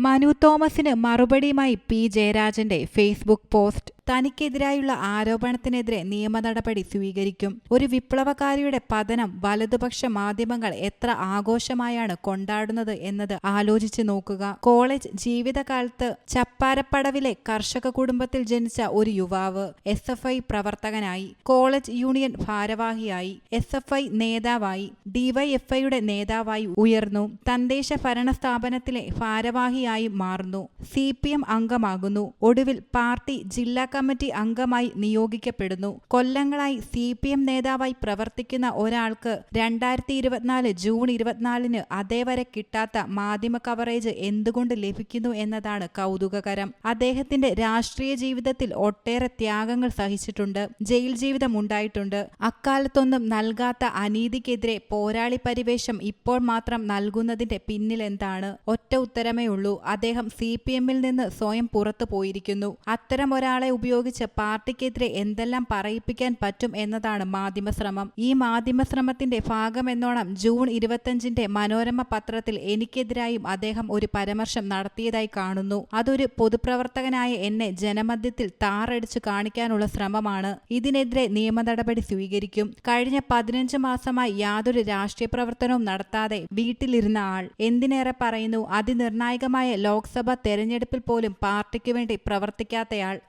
മനു തോമസിന് മറുപടിയുമായി പി ജയരാജന്റെ ഫേസ്ബുക്ക് പോസ്റ്റ് തനിക്കെതിരായുള്ള ആരോപണത്തിനെതിരെ നിയമ നടപടി സ്വീകരിക്കും. ഒരു വിപ്ലവകാരിയുടെ പതനം വലതുപക്ഷ മാധ്യമങ്ങൾ എത്ര ആഘോഷമായാണ് കൊണ്ടാടുന്നത് എന്നത് ആലോചിച്ച് നോക്കുക. കോളേജ് ജീവിതകാലത്ത് ചപ്പാരപ്പടവിലെ കർഷക കുടുംബത്തിൽ ജനിച്ച ഒരു യുവാവ് എസ് എഫ് ഐ പ്രവർത്തകനായി കോളേജ് യൂണിയൻ ഭാരവാഹിയായി എസ് എഫ് ഐ നേതാവായി ഡിവൈഎഫ്ഐയുടെ നേതാവായി ഉയർന്നു. തദ്ദേശ ഭരണ സ്ഥാപനത്തിലെ ഭാരവാഹിയായി മാറുന്നു. സി പി എം അംഗമാകുന്നു. ഒടുവിൽ പാർട്ടി ജില്ലാ കമ്മിറ്റി അംഗമായി നിയോഗിക്കപ്പെടുന്നു. കൊല്ലങ്ങളായി സി പി എം നേതാവായി പ്രവർത്തിക്കുന്ന ഒരാൾക്ക് രണ്ടായിരത്തി ഇരുപത്തിനാല് ജൂൺ ഇരുപത്തിനാലിന് അതേവരെ കിട്ടാത്ത മാധ്യമ കവറേജ് എന്തുകൊണ്ട് ലഭിക്കുന്നു എന്നതാണ് കൗതുകകരം. അദ്ദേഹത്തിന്റെ രാഷ്ട്രീയ ജീവിതത്തിൽ ഒട്ടേറെ ത്യാഗങ്ങൾ സഹിച്ചിട്ടുണ്ട്. ജയിൽ ജീവിതം ഉണ്ടായിട്ടുണ്ട്. അക്കാലത്തൊന്നും നൽകാത്ത അനീതിക്കെതിരെ പോരാളി പരിവേഷം ഇപ്പോൾ മാത്രം നൽകുന്നതിന്റെ പിന്നിലെന്താണ് ഒറ്റ ഉത്തരമേ ഉള്ളൂ. അദ്ദേഹം സി പി എമ്മിൽ നിന്ന് സ്വയം പുറത്തു പോയിരിക്കുന്നു. അത്തരം ഒരാളെ ഉപയോഗിച്ച് പാർട്ടിക്കെതിരെ എന്തെല്ലാം പറയിപ്പിക്കാൻ പറ്റും എന്നതാണ് മാധ്യമശ്രമം. ഈ മാധ്യമശ്രമത്തിന്റെ ഭാഗമെന്നോണം ജൂൺ ഇരുപത്തഞ്ചിന്റെ മനോരമ പത്രത്തിൽ എനിക്കെതിരായും അദ്ദേഹം ഒരു പരാമർശം നടത്തിയതായി കാണുന്നു. അതൊരു പൊതുപ്രവർത്തകനായ എന്നെ ജനമധ്യത്തിൽ താറടിച്ചു കാണിക്കാനുള്ള ശ്രമമാണ്. ഇതിനെതിരെ നിയമ നടപടി സ്വീകരിക്കും. കഴിഞ്ഞ പതിനഞ്ച് മാസമായി യാതൊരു രാഷ്ട്രീയ പ്രവർത്തനവും നടത്താതെ വീട്ടിലിരുന്ന ആൾ. എന്തിനേറെ പറയുന്നു? അതിനിർണായകമായ ലോക്സഭ തെരഞ്ഞെടുപ്പിൽ പോലും പാർട്ടിക്ക് വേണ്ടി പ്രവർത്തിക്കാത്തയാൾ.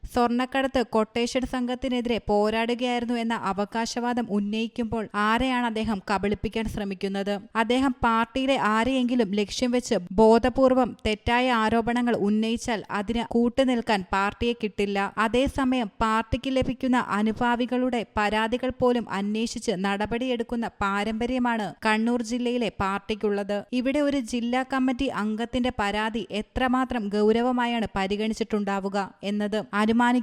സ്വർണക്കടത്ത് കൊട്ടേഷൻ സംഘത്തിനെതിരെ പോരാടുകയായിരുന്നു എന്ന അവകാശവാദം ഉന്നയിക്കുമ്പോൾ ആരെയാണ് അദ്ദേഹം കബളിപ്പിക്കാൻ ശ്രമിക്കുന്നത്? അദ്ദേഹം പാർട്ടിയിലെ ആരെയെങ്കിലും ലക്ഷ്യം വെച്ച് ബോധപൂർവം തെറ്റായ ആരോപണങ്ങൾ ഉന്നയിച്ചാൽ അതിന് കൂട്ടുനിൽക്കാൻ പാർട്ടിയെ കിട്ടില്ല. അതേസമയം പാർട്ടിക്ക് ലഭിക്കുന്ന അനുഭാവികളുടെ പരാതികൾ പോലും അന്വേഷിച്ച് നടപടിയെടുക്കുന്ന പാരമ്പര്യമാണ് കണ്ണൂർ ജില്ലയിലെ പാർട്ടിക്കുള്ളത്. ഇവിടെ ഒരു ജില്ലാ കമ്മിറ്റി അംഗത്തിന്റെ പരാതി എത്രമാത്രം ഗൗരവമായാണ് പരിഗണിച്ചിട്ടുണ്ടാവുക എന്നത്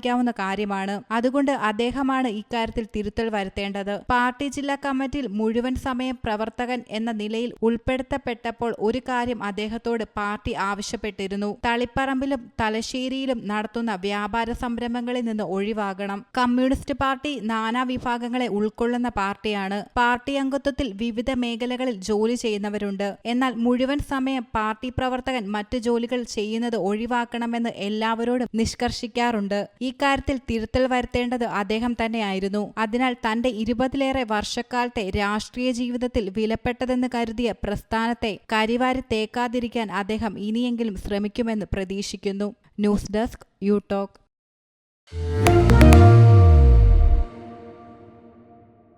അനുമാനിക്കാവുന്ന കാര്യമാണ്. അതുകൊണ്ട് അദ്ദേഹമാണ് ഇക്കാര്യത്തിൽ തിരുത്തൽ വരുത്തേണ്ടത്. പാർട്ടി ജില്ലാ കമ്മിറ്റിയിൽ മുഴുവൻ സമയം പ്രവർത്തകൻ എന്ന നിലയിൽ ഉൾപ്പെടുത്തപ്പെട്ടപ്പോൾ ഒരു കാര്യം അദ്ദേഹത്തോട് പാർട്ടി ആവശ്യപ്പെട്ടിരുന്നു. തളിപ്പറമ്പിലും തലശ്ശേരിയിലും നടത്തുന്ന വ്യാപാര സംരംഭങ്ങളിൽ നിന്ന് ഒഴിവാകണം. കമ്മ്യൂണിസ്റ്റ് പാർട്ടി നാനാ വിഭാഗങ്ങളെ ഉൾക്കൊള്ളുന്ന പാർട്ടിയാണ്. പാർട്ടി അംഗത്വത്തിൽ വിവിധ മേഖലകളിൽ ജോലി ചെയ്യുന്നവരുണ്ട്. എന്നാൽ മുഴുവൻ സമയം പാർട്ടി പ്രവർത്തകൻ മറ്റു ജോലികൾ ചെയ്യുന്നത് ഒഴിവാക്കണമെന്ന് എല്ലാവരോടും നിഷ്കർഷിക്കാറുണ്ട്. ഇക്കാര്യത്തിൽ തിരുത്തൽ വരുത്തേണ്ടത് അദ്ദേഹം തന്നെയായിരുന്നു. അതിനാൽ തന്റെ ഇരുപതിലേറെ വർഷക്കാലത്തെ രാഷ്ട്രീയ ജീവിതത്തിൽ വിലപ്പെട്ടതെന്ന് കരുതിയ പ്രസ്ഥാനത്തെ കരിവാരി തേക്കാതിരിക്കാൻ അദ്ദേഹം ഇനിയെങ്കിലും ശ്രമിക്കുമെന്ന് പ്രതീക്ഷിക്കുന്നു. News desk you talk